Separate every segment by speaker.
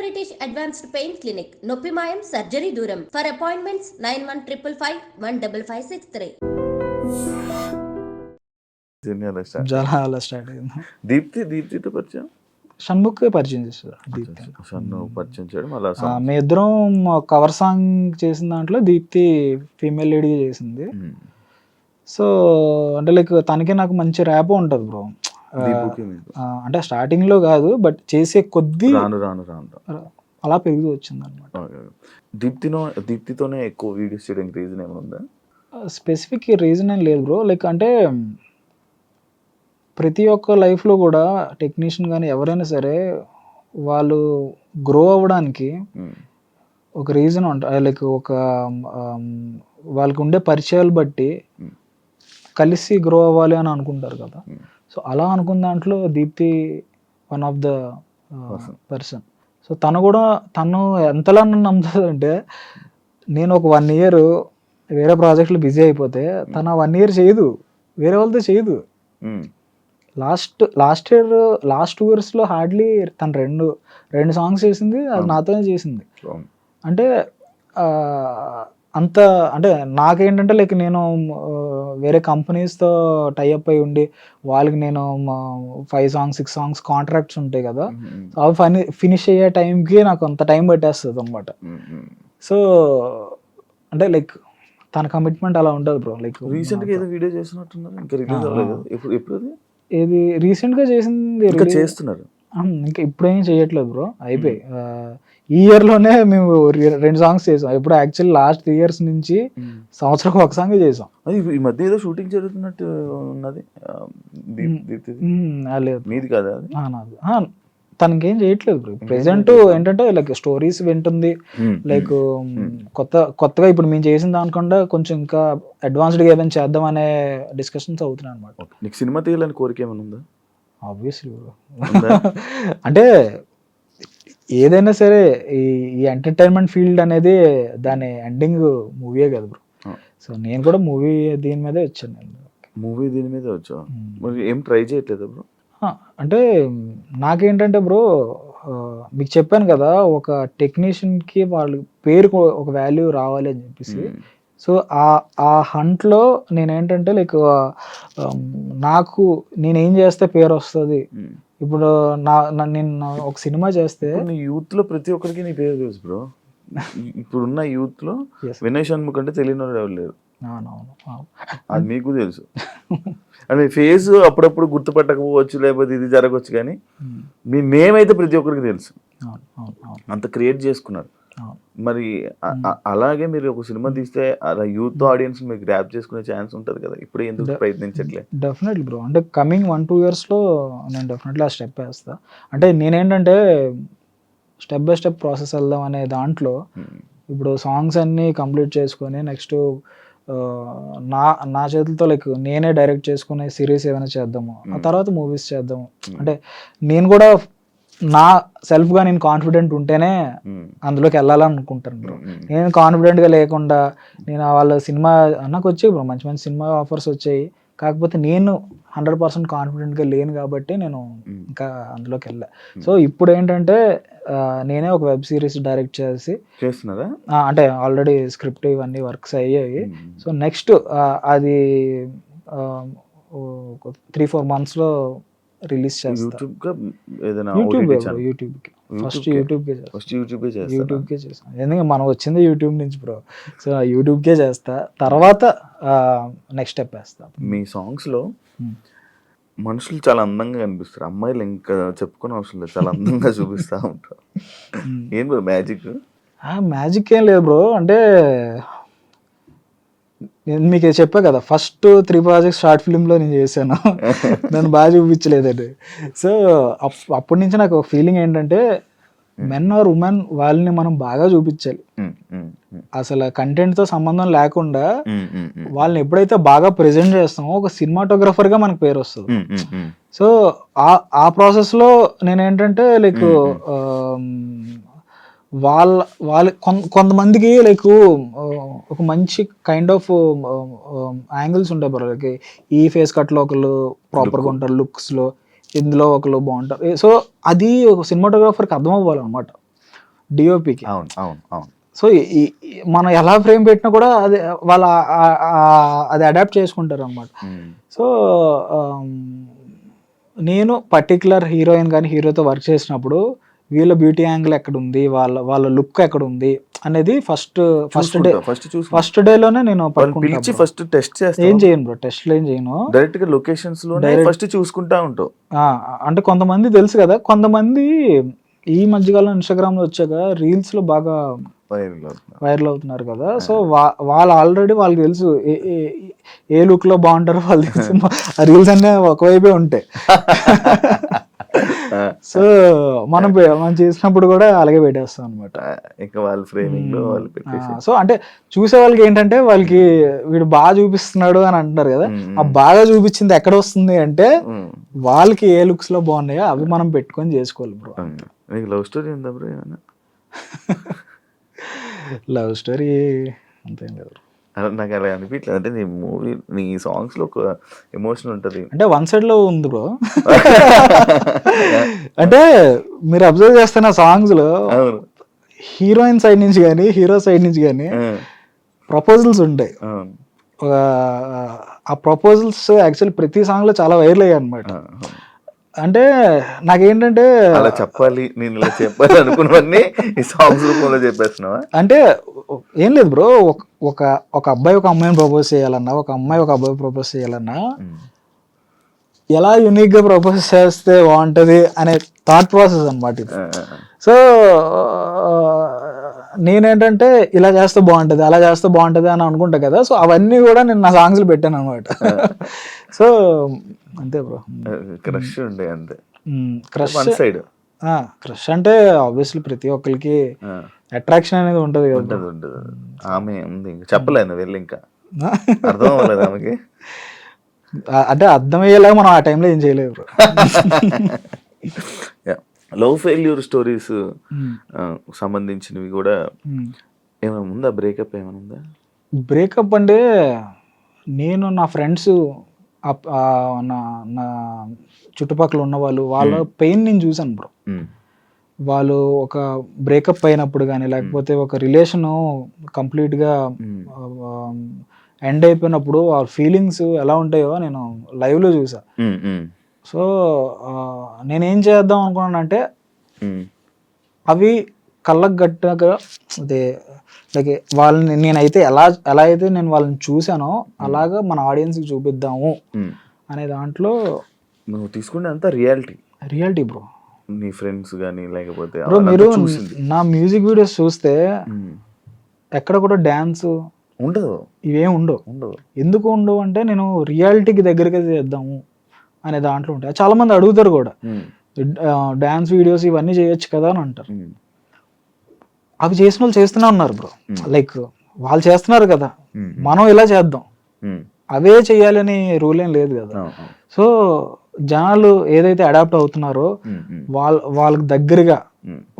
Speaker 1: British advanced pain clinic నొప్పి మాయం surgery దూరం for appointments nine one triple five one double five six three
Speaker 2: start
Speaker 3: చాలా అలా start అయింది.
Speaker 2: దీప్తి దీప్తితో పరిచయం?
Speaker 3: షణ్ముఖ్ పరిచయం చేశారు దీప్తి
Speaker 2: సన్ను పరిచయం చేయడం అలా
Speaker 3: ఆ, మీ ఇద్దరం కవర్ సాంగ్ చేసిన దాంట్లో దీప్తి ఫీమేల్ లీడ్గా చేసింది.
Speaker 2: ఉమ్.
Speaker 3: సో అంటే లైక్ తనకి నాకు మంచి ర్యాప్ ఉంటుంది బ్రో. అంటే starting లో కాదు బట్ చేసే కొద్దీ
Speaker 2: రాను రాను రాను
Speaker 3: అలా పెరుగుతూ వచ్చింది అనమాట.
Speaker 2: దీప్తినో దీప్తితోనే ఎక్కువ వీడియోస్ చేయడానికి రీజన్ ఏమైనా ఉందా
Speaker 3: స్పెసిఫిక్ రీజన్ ఏం లేదు బ్రో లైక్ అంటే ప్రతి ఒక్క లైఫ్లో కూడా టెక్నీషియన్ కానీ ఎవరైనా సరే వాళ్ళు గ్రో అవ్వడానికి. ఒక రీజన్ ఉంటుంది లైక్ ఒక వాళ్ళకి ఉండే పరిచయాలు బట్టి. కలిసి గ్రో అవ్వాలి అని అనుకుంటారు కదా. సో అలా అనుకున్న దాంట్లో Deepthi one of the. Person so తను కూడా తను ఎంతలా నన్ను నమ్ముతుందంటే నేను ఒక వన్ ఇయర్ వేరే ప్రాజెక్ట్లో బిజీ అయిపోతే తను వన్ ఇయర్ చేయదు వేరే వాళ్ళతో చేయదు. Last last year last two ఇయర్స్లో హార్డ్లీ తను రెండు రెండు సాంగ్స్ చేసింది అది. నాతోనే చేసింది. అంటే ఆ, అంత అంటే నాకేంటంటే లైక్ నేను వేరే కంపెనీస్తో టైఅప్ అయి ఉండి వాళ్ళకి నేను five songs six songs contracts ఉంటాయి కదా అవి ఫని ఫినిష్ అయ్యే టైంకి నాకు అంత టైం పట్టేస్తుంది అనమాట. సో అంటే లైక్ తన కమిట్మెంట్ అలా ఉంటుంది బ్రో లైక్
Speaker 2: రీసెంట్గా ఏదో వీడియో చేస్తున్నట్టున్నారు ఇంకా రిలీజ్ అవ్వలేదు.
Speaker 3: ఆ.
Speaker 2: ఎప్పుడు
Speaker 3: ఇది రీసెంట్గా చేసింది
Speaker 2: చేస్తున్నారు.
Speaker 3: ఇంకా ఇప్పుడేం చేయట్లేదు బ్రో. అయిపోయి. ఈ ఇయర్లోనే మేము రెండు సాంగ్స్ చేసాం. ఇప్పుడు యాక్చువల్లీ లాస్ట్ త్రీ ఇయర్స్ నుంచి సంవత్సరం ఒక సాంగ్ చేసాం.
Speaker 2: అది ఈ మధ్య ఏదో షూటింగ్ జరుగుతున్నట్టు ఉన్నది. మీది కాదా
Speaker 3: తనకేం చేయట్లేదు బ్రో. ప్రెసెంట్. ఏంటంటే లైక్ స్టోరీస్ వింటుంది. లైక్. కొత్త కొత్తగా ఇప్పుడు మేము చేసిన దానికన్నా కొంచెం ఇంకా అడ్వాన్స్డ్గా ఏదైనా చేద్దాం అనే డిస్కషన్స్ అవుతున్నాయి అనమాట.
Speaker 2: నీకు సినిమా తీయాలని కోరిక ఏమైనా ఉందా?
Speaker 3: ఆబ్వియస్లీ? అంటే ఏదైనా సరే ఈ ఈ ఎంటర్టైన్మెంట్ ఫీల్డ్ అనేది దాని ఎండింగ్ మూవీయే కదా బ్రో. సో నేను కూడా మూవీ దీని మీదే వచ్చాను నేను
Speaker 2: మూవీ దీని మీద వచ్చా
Speaker 3: మ్మ్.
Speaker 2: మరి ఏం ట్రై చేయట్లేదా బ్రో
Speaker 3: అంటే నాకేంటంటే బ్రో మీకు చెప్పాను కదా ఒక టెక్నీషియన్కి వాళ్ళు పేరుకు ఒక వాల్యూ రావాలి అని చెప్పేసి సో ఆ ఆ హంట్లో నేనేంటంటే లైక్ నాకు నేను చేస్తే పేరు వస్తుంది. ఇప్పుడు నా నేను ఒక సినిమా చేస్తే
Speaker 2: నీ యూత్లో ప్రతి ఒక్కరికి నీ పేరు తెలుసు బ్రో. ఇప్పుడున్న యూత్లో
Speaker 3: Yes.
Speaker 2: వినయ్ షణ్ముఖ్ అంటే తెలియని వాళ్ళు ఎవరు లేరు. అది మీకు తెలుసు. అంటే ఫేస్ అప్పుడప్పుడు గుర్తుపట్టకపోవచ్చు లేకపోతే ఇది జరగవచ్చు కానీ
Speaker 3: ఉమ్,
Speaker 2: మీ అయితే ప్రతి ఒక్కరికి తెలుసు. అంత క్రియేట్ చేసుకున్నారు. మరి అలాగే మీరు ఒక సినిమా తీస్తే అలా యూత్ ఆడియన్స్ మీరు గ్రాప్ చేసుకునే ఛాన్స్ ఉంటుంది కదా. ఇప్పుడు ఎందుకు ప్రయత్నించట్లే?
Speaker 3: Definitely bro. అంటే కమింగ్ వన్ టూ ఇయర్స్లో నేను డెఫినెట్లీ ఆ స్టెప్ వేస్తా. అంటే నేనేంటంటే స్టెప్ బై స్టెప్ ప్రాసెస్ వెళ్దాం అనే దాంట్లో. ఇప్పుడు సాంగ్స్ అన్నీ కంప్లీట్ చేసుకొని నెక్స్ట్ నా నా చేతులతో లైక్ నేనే డైరెక్ట్ చేసుకునే సిరీస్ ఏమైనా చేద్దాము? ఆ. తర్వాత మూవీస్ చేద్దాము. అంటే నేను కూడా నా సెల్ఫ్గా నేను కాన్ఫిడెంట్ ఉంటేనే. అందులోకి వెళ్ళాలనుకుంటాను బ్రో. నేను కాన్ఫిడెంట్గా లేకుండా నేను వాళ్ళ సినిమా నాకు వచ్చాయి బ్రో మంచి మంచి సినిమా ఆఫర్స్ వచ్చాయి కాకపోతే నేను హండ్రెడ్ పర్సెంట్ కాన్ఫిడెంట్గా లేను కాబట్టి నేను. ఇంకా అందులోకి వెళ్ళా. సో ఇప్పుడు ఏంటంటే నేనే ఒక వెబ్ సిరీస్ డైరెక్ట్ చేసి
Speaker 2: చేస్తున్నారా
Speaker 3: అంటే ఆల్రెడీ స్క్రిప్ట్ ఇవన్నీ వర్క్స్ అయ్యాయి. సో నెక్స్ట్ అది త్రీ ఫోర్ మంత్స్లో రిలీజ్ చేస్తా.
Speaker 2: యూట్యూబ్గా ఏదైనా
Speaker 3: యూట్యూబ్
Speaker 2: channel?
Speaker 3: యూట్యూబ్కి. ఫస్ట్ చేస్తా.
Speaker 2: ఫస్ట్ యూట్యూబే చేస్తారా
Speaker 3: యూట్యూబ్కే చేస్తాను ఎందుకంటే మనం వచ్చింది యూట్యూబ్ నుంచి బ్రో. సో యూట్యూబ్కే చేస్తా. తర్వాత నెక్స్ట్ స్టెప్ వేస్తా.
Speaker 2: మీ
Speaker 3: సాంగ్స్లో.
Speaker 2: మనుషులు చాలా అందంగా కనిపిస్తారు. అమ్మాయిలు ఇంకా చెప్పుకునే అవసరం లేదు. చాలా అందంగా చూపిస్తా ఉంటారు. ఏం బ్రో మ్యాజిక్?
Speaker 3: మ్యాజిక్ ఏం లేదు బ్రో. అంటే నేను మీకు చెప్పా కదా ఫస్ట్ త్రీ ప్రాజెక్ట్స్ షార్ట్ ఫిల్మ్లో నేను చేశాను. నన్ను బాగా చూపించలేదండి. సో అప్- అప్పటి నుంచి నాకు ఫీలింగ్ ఏంటంటే మెన్ ఆర్ ఉమెన్ వాళ్ళని మనం బాగా చూపించాలి. అసలు కంటెంట్తో సంబంధం లేకుండా వాళ్ళని ఎప్పుడైతే బాగా ప్రెజెంట్ చేస్తామో ఒక సినిమాటోగ్రఫర్గా మనకు పేరు వస్తుంది. సో ఆ ఆ ప్రాసెస్లో నేనేంటంటే లైక్ వాళ్ళ వాళ్ళ కొంతమందికి లైక్ ఒక మంచి కైండ్ ఆఫ్ యాంగిల్స్ ఉంటాయి బ్రో లైక్ ఈ ఫేస్ కట్లో ఒకళ్ళు ప్రాపర్గా ఉంటారు లుక్స్లో ఇందులో ఒకళ్ళు బాగుంటారు. సో అది ఒక సినిమాటోగ్రాఫర్కి అర్థం అవ్వాలన్నమాట డిఓపికి
Speaker 2: అవును అవును అవును.
Speaker 3: సో మనం ఎలా ఫ్రేమ్ పెట్టినా కూడా అది వాళ్ళ అది అడాప్ట్ చేసుకుంటారు అనమాట. సో ఆమ్, నేను పర్టికులర్ హీరోయిన్ కానీ హీరోతో వర్క్ చేసినప్పుడు వీళ్ళ బ్యూటీ యాంగిల్ ఎక్కడ ఉంది వాళ్ళ వాళ్ళ లుక్ ఎక్కడ ఉంది అనేది ఫస్ట్ ఫస్ట్ డే
Speaker 2: ఫస్ట్ చూసి
Speaker 3: ఫస్ట్ డేలోనే నేను
Speaker 2: వాళ్ళని పిలిచి ఫస్ట్ టెస్ట్
Speaker 3: ఏం
Speaker 2: చేస్తా
Speaker 3: చేయను బ్రో టెస్ట్లు ఏం చేయను.
Speaker 2: డైరెక్ట్గా లొకేషన్స్లోనే
Speaker 3: Direct-
Speaker 2: ఫస్ట్ చూసుకుంటా ఉంటావు.
Speaker 3: ఆ, అంటే కొంతమంది తెలుసు కదా కొంతమంది ఈ మధ్యకాలం ఇన్స్టాగ్రామ్లో వచ్చాక రీల్స్లో బాగా
Speaker 2: వైరల్ అవుతున్నా
Speaker 3: వైరల్ అవుతున్నారు కదా. సో వాళ్ళు ఆల్రెడీ వాళ్ళకి తెలుసు ఏ- ఏ- ఏ లుక్లో బాగుంటారో వాళ్ళు తెలుసు. రీల్స్ అన్నీ ఒకవైపే ఉంటాయి. సో మనం మనం చేసినప్పుడు కూడా అలాగే పెట్టేస్తాం అనమాట
Speaker 2: ఇంకా వాళ్ళ ఫ్రేమింగ్లో వాళ్ళు పెట్టేసి
Speaker 3: సో అంటే చూసే వాళ్ళకి ఏంటంటే వాళ్ళకి వీడు బాగా చూపిస్తున్నాడు అని అంటున్నారు కదా. ఆ బాగా చూపించింది ఎక్కడ వస్తుంది అంటే. వాళ్ళకి ఏ లుక్స్లో బాగున్నాయో అవి మనం పెట్టుకొని చేసుకోవాలి బ్రో
Speaker 2: లవ్ స్టోరీ ఉందా బ్రో ఏమన్నా?
Speaker 3: లవ్ స్టోరీ అంతేం లేదు. bro.
Speaker 2: అలా నాకు అలా అనిపించలేదు అంటే నీ మూవీ నీ సాంగ్స్లో ఒక ఎమోషన్ ఉంటది.
Speaker 3: అంటే వన్ సైడ్లో ఉంది బ్రో అంటే మీరు అబ్జర్వ్ చేస్తున్న
Speaker 2: సాంగ్స్లో
Speaker 3: హీరోయిన్ సైడ్ నుంచి కానీ హీరో సైడ్ నుంచి కానీ ప్రపోజల్స్ ఉంటాయి. ఆ ప్రపోజల్స్ యాక్చువల్ ప్రతి సాంగ్లో చాలా వైరల్ అయ్యాయి అనమాట. అంటే నాకేంటంటే
Speaker 2: అలా చెప్పాలి నేను ఇలా చెప్పాలి అనుకున్నవన్నీ ఈ సాంగ్స్ రూపంలో చెప్పేస్తున్నావా?
Speaker 3: అంటే ఏం లేదు బ్రో ఒక ఒక అబ్బాయి ఒక అమ్మాయిని ప్రపోజ్ చేయాలన్నా ఒక అమ్మాయి ఒక అబ్బాయి ప్రపోజ్ చేయాలన్నా
Speaker 2: ఉమ్.
Speaker 3: ఎలా యునిక్గా ప్రపోజ్ చేస్తే బాగుంటది అనే థాట్ ప్రాసెస్ అనమాట ఇది. సో నేనేంటంటే ఇలా చేస్తే బాగుంటది అలా చేస్తే బాగుంటది అని అనుకుంటా కదా సో అవన్నీ కూడా నేను నా సాంగ్స్ పెట్టాను అనమాట సో అంతే బ్రో.
Speaker 2: క్రష్ ఉండే అంతే.
Speaker 3: క్రష్
Speaker 2: వన్ సైడ్
Speaker 3: క్రష్ అంటే ఆబ్వియస్లీ ప్రతి ఒక్కరికి అట్రాక్షన్ అనేది ఉంటది కదా.
Speaker 2: ఉంటది ఉంటది. ఆమె ఉంది ఇంకా చెప్పలేదు వెళ్ళి ఇంకా. అర్థం అవ్వలేదు ఆమెకి?
Speaker 3: ఆ, అంటే అర్థమయ్యేలాగా మనం ఆ టైంలో ఏం చేయలేదు
Speaker 2: లవ్ ఫెయిల్యూర్ స్టోరీస్ సంబంధించినవి కూడా ఏమైనా ఉందా? బ్రేకప్ ఏమైనా ఉందా?
Speaker 3: బ్రేకప్ అంటే నేను నా ఫ్రెండ్స్ నా నా చుట్టుపక్కల ఉన్న వాళ్ళు వాళ్ళ పెయిన్ నేను చూసాను బ్రో. వాళ్ళు ఒక బ్రేకప్ అయినప్పుడు కానీ లేకపోతే ఒక రిలేషన్ కంప్లీట్గా. ఎండ్ అయిపోయినప్పుడు వాళ్ళ ఫీలింగ్స్ ఎలా ఉంటాయో నేను లైవ్లో చూసా సో నేనేం చేద్దాం అనుకున్నానంటే. అవి కళ్ళకు గట్టగా అదే లైక్ వాళ్ళని నేనైతే ఎలా ఎలా అయితే నేను వాళ్ళని చూసానో అలాగా మన ఆడియన్స్కి చూపిద్దాము. అనే దాంట్లో
Speaker 2: నువ్వు తీసుకునే అంతా రియాలిటీ.
Speaker 3: Reality bro.
Speaker 2: నీ ఫ్రెండ్స్ కానీ లేకపోతే
Speaker 3: బ్రో మీరు నా మ్యూజిక్ వీడియోస్ చూస్తే. ఎక్కడ కూడా డ్యాన్స్
Speaker 2: ఉండదు.
Speaker 3: ఇవేం ఉండవు.
Speaker 2: ఉండదు.
Speaker 3: ఎందుకు ఉండవు అంటే నేను రియాలిటీకి దగ్గరగా చేద్దాము అనే దాంట్లో ఉంటాయి. చాలా మంది అడుగుతారు కూడా. డ్యాన్స్ వీడియోస్ ఇవన్నీ చేయొచ్చు కదా అని అంటారు. అవి చేసిన వాళ్ళు చేస్తూనే ఉన్నారు బ్రో లైక్ వాళ్ళు చేస్తున్నారు కదా.
Speaker 2: ఉమ్,
Speaker 3: మనం ఇలా చేద్దాం.
Speaker 2: ఉమ్.
Speaker 3: అవే చేయాలని రూల్ ఏం లేదు కదా.
Speaker 2: అవును, అవును.
Speaker 3: సో జనాలు ఏదైతే అడాప్ట్ అవుతున్నారో వాళ్ళ వాళ్ళకి దగ్గరగా.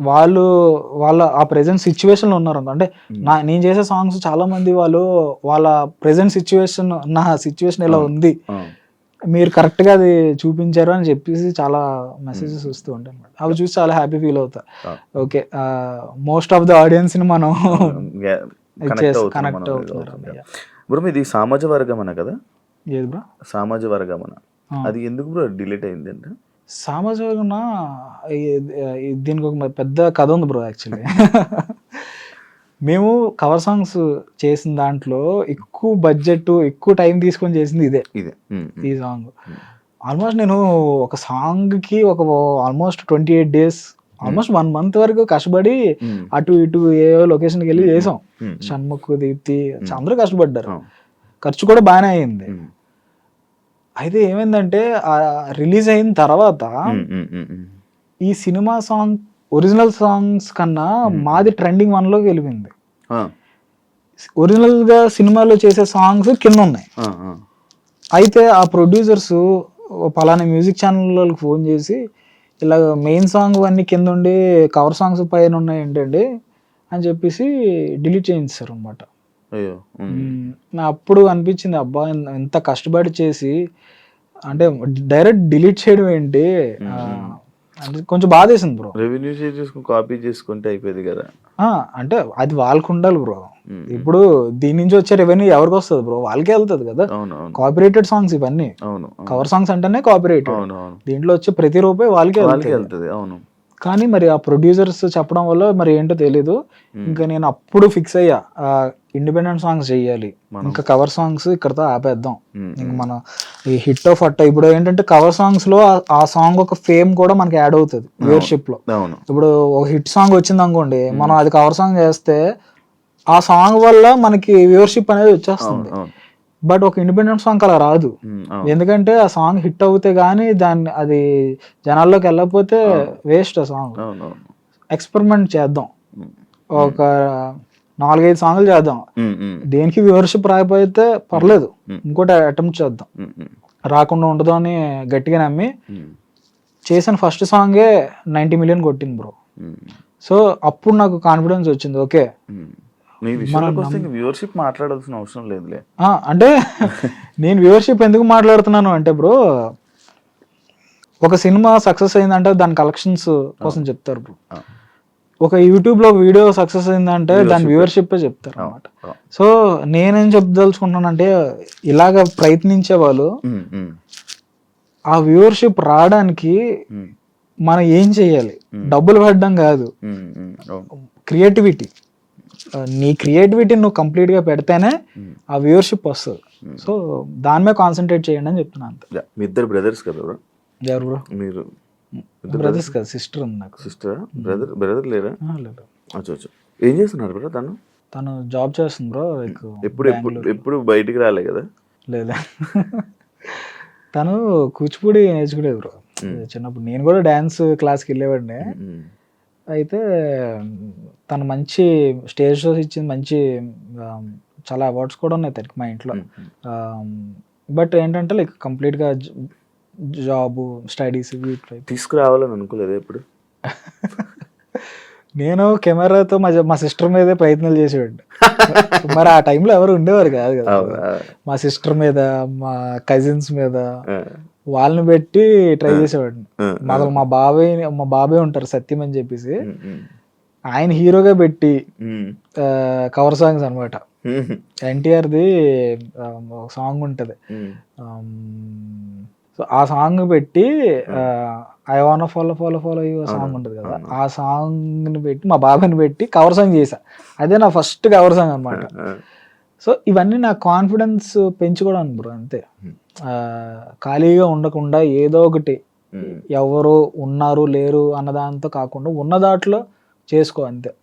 Speaker 3: వాళ్ళు వాళ్ళ ఆ ప్రెసెంట్ సిచ్యువేషన్లో ఉన్నారు. అంటే నా నేను చేసే సాంగ్స్ చాలా మంది వాళ్ళు వాళ్ళ ప్రెసెంట్ సిచ్యువేషన్ నా సిచ్యువేషన్ ఎలా ఉంది?
Speaker 2: ఆ,
Speaker 3: మీరు కరెక్ట్గా అది చూపించారు అని చెప్పేసి చాలా మెసేజెస్ వస్తూ ఉంటాయి అన్నమాట. అవి చూసి చాలా హ్యాపీ ఫీల్ అవుతా. ఓకే మోస్ట్ ఆఫ్ ద ఆడియన్స్ని మనం
Speaker 2: మనం,
Speaker 3: అవుతున్నారు.
Speaker 2: బ్రో మీది సామాజ వర్గమన కదా?
Speaker 3: ఏది బ్రో
Speaker 2: సామాజ వర్గమన? అది ఎందుకు బ్రో డిలీట్ అయింది అంటే
Speaker 3: సామాజికంగా దీనికి ఒక పెద్ద కథ ఉంది బ్రో యాక్చువల్లీ మేము కవర్ సాంగ్స్ చేసిన దాంట్లో ఎక్కువ బడ్జెట్ ఎక్కువ టైం తీసుకొని చేసింది ఇదే.
Speaker 2: ఇదే.
Speaker 3: ఈ సాంగ్ ఆల్మోస్ట్ నేను ఒక సాంగ్కి ఒక almost twenty eight days almost one month వరకు కష్టపడి అటు ఇటు ఏ లొకేషన్కి వెళ్ళి చేసాం. షణ్ముఖ్ దీప్తి అందరూ కష్టపడ్డారు. ఖర్చు కూడా బాగానే అయింది. అయితే ఏమైందంటే రిలీజ్ అయిన తర్వాత. ఈ సినిమా సాంగ్ ఒరిజినల్ సాంగ్స్ కన్నా మాది ట్రెండింగ్ వన్లోకి వెళ్ళింది.
Speaker 2: ఆ,
Speaker 3: ఒరిజినల్గా సినిమాలో చేసే సాంగ్స్ కింద ఉన్నాయి. అయితే ఆ ప్రొడ్యూసర్స్ పలానా మ్యూజిక్ ఛానల్ వాళ్ళకి ఫోన్ చేసి ఇలా మెయిన్ సాంగ్ అన్ని కింద ఉండి కవర్ సాంగ్స్ పైన ఉన్నాయి ఏంటండి? అని చెప్పేసి డిలీట్ చేయించారు అనమాట అప్పుడు అనిపించింది అబ్బా ఎంత కష్టపడి చేసి అంటే డైరెక్ట్ డిలీట్ చేయడం ఏంటి? అంటే కొంచెం బాధ వేసింది బ్రో.
Speaker 2: రెవెన్యూ షేర్ చేసుకుని కాపీ చేసుకుంటే అయిపోయేది కదా.
Speaker 3: అంటే అది వాళ్ళకు ఉండాలి బ్రో. ఇప్పుడు దీని నుంచి వచ్చే రెవెన్యూ ఎవరికి వస్తుంది బ్రో? వాళ్ళకే వెళ్తుంది కదా. కాపీరేటెడ్ సాంగ్స్ ఇవన్నీ. కవర్ సాంగ్స్ అంటేనే కాపీరేటెడ్ దీంట్లో వచ్చే ప్రతి రూపాయి వాళ్ళకే వెళ్తుంది
Speaker 2: అవును.
Speaker 3: కానీ మరి ఆ ప్రొడ్యూసర్స్ చెప్పడం వల్ల మరి ఏంటో తెలీదు. ఇంకా నేను అప్పుడు ఫిక్స్ అయ్యా. ఇండిపెండెంట్ సాంగ్స్ చెయ్యాలి. ఇంకా కవర్ సాంగ్స్ ఇక్కడతో ఆపేద్దాం.
Speaker 2: ఉమ్,
Speaker 3: ఇంక మన ఈ హిట్ ఆఫ్ అట్ట ఇప్పుడు ఏంటంటే కవర్ సాంగ్స్లో ఆ- సాంగ్ ఒక ఫేమ్ కూడా మనకి యాడ్ అవుతుంది
Speaker 2: వ్యూవర్షిప్లో.
Speaker 3: ఇప్పుడు ఒక హిట్ సాంగ్ వచ్చింది అనుకోండి మనం అది కవర్ సాంగ్ చేస్తే ఆ సాంగ్ వల్ల మనకి వ్యూవర్షిప్ అనేది వచ్చేస్తుంది. బట్ ఒక ఇండిపెండెంట్ సాంగ్ అలా రాదు. ఎందుకంటే ఆ సాంగ్ హిట్ అవుతే గానీ దాన్ని అది జనాల్లోకి వెళ్ళకపోతే వేస్ట్ ఆ సాంగ్. ఎక్స్పెరిమెంట్ చేద్దాం. ఒక నాలుగైదు సాంగ్లు చేద్దాం. దేనికి వ్యూవర్షిప్ రాకపోతే పర్లేదు. ఇంకోటి అటెంప్ట్ చేద్దాం. రాకుండా ఉండదు అని గట్టిగా నమ్మి చేసిన ఫస్ట్ సాంగే నైంటీ మిలియన్ కొట్టింది బ్రో సో అప్పుడు నాకు కాన్ఫిడెన్స్ వచ్చింది ఓకే.
Speaker 2: మీ వస్తే వ్యూవర్షిప్ మాట్లాడాల్సిన అవసరం లేదులే.
Speaker 3: అంటే నేను వ్యూవర్షిప్ ఎందుకు మాట్లాడుతున్నాను అంటే బ్రో ఒక సినిమా సక్సెస్ అయిందంటే దాని కలెక్షన్స్ కోసం చెప్తారు బ్రో. ఒక యూట్యూబ్లో వీడియో సక్సెస్ అయిందంటే దాని వ్యూవర్షిప్ చెప్తారు అన్నమాట.
Speaker 2: ఆ,
Speaker 3: సో నేనేం చెప్పదలుచుకుంటున్నానంటే ఇలాగ ప్రయత్నించే వాళ్ళు ఆ వ్యూవర్షిప్ రావడానికి మనం ఏం చేయాలి? డబ్బులు పెట్టడం కాదు. క్రియేటివిటీ నీ క్రియేటివిటీ నువ్వు complete గా పెడితేనే ఆ వ్యూవర్షిప్ వస్తుంది. సో దాని మీద కాన్సన్ట్రేట్ చేయండి అని చెప్తున్నాను అంతే.
Speaker 2: మీ ఇద్దరు బ్రదర్స్ కదా బ్రో
Speaker 3: ఎవరు బ్రో
Speaker 2: మీరు
Speaker 3: బ్రదర్స్ కదా సిస్టర్ ఉంది నాకు.
Speaker 2: సిస్టర్ బ్రదర్ బ్రదర్ లేరా?
Speaker 3: లేదు.
Speaker 2: అచ్చా అచ్చా. ఏం చేస్తున్నారు బ్రో తను?
Speaker 3: తను జాబ్ చేస్తుంది బ్రో లైక్
Speaker 2: ఎప్పుడు ఎప్పుడు ఎప్పుడు బయటికి రాలే కదా?
Speaker 3: లేదా? తను కూచిపూడి నేర్చుకునేది బ్రో చిన్నప్పుడు నేను కూడా డ్యాన్స్ క్లాస్కి వెళ్ళేవాడిని. అయితే తను మంచి స్టేజ్ షోస్ ఇచ్చింది మంచి చాలా అవార్డ్స్ కూడా ఉన్నాయి తనకి మా ఇంట్లో. బట్ ఏంటంటే లైక్ కంప్లీట్గా జాబ్ స్టడీస్
Speaker 2: తీసుకురావాలని అనుకోలేదు ఎప్పుడు?
Speaker 3: నేను కెమెరాతో మా మా సిస్టర్ మీదే ప్రయత్నాలు చేసేవాడిని. మరి ఆ టైంలో ఎవరు ఉండేవారు కాదు కదా. మా సిస్టర్ మీద మా కజిన్స్ మీద వాళ్ళని పెట్టి ట్రై చేసేవాడిని. మా అసలు మా బాబాయ్ మా బాబాయ్ ఉంటారు సత్యం అని చెప్పేసి. ఆయన హీరోగా పెట్టి కవర్ సాంగ్స్ అనమాట ఎన్టీఆర్ది ఒక సాంగ్ ఉంటుంది. సో ఆ సాంగ్ పెట్టి I wanna follow follow follow you song ఉంటుంది కదా. ఆ సాంగ్ని పెట్టి మా బాబాయ్ని పెట్టి కవర్ సాంగ్ చేశా. అదే నా ఫస్ట్ కవర్ సాంగ్ అనమాట సో ఇవన్నీ నా కాన్ఫిడెన్స్ పెంచుకోవడానికి బ్రో అంతే. ఆ, ఖాళీగా ఉండకుండా ఏదో ఒకటి
Speaker 2: ఉమ్.
Speaker 3: ఎవరు ఉన్నారు లేరు అన్న దాంతో కాకుండా ఉన్న దాంట్లో చేసుకో అంతే.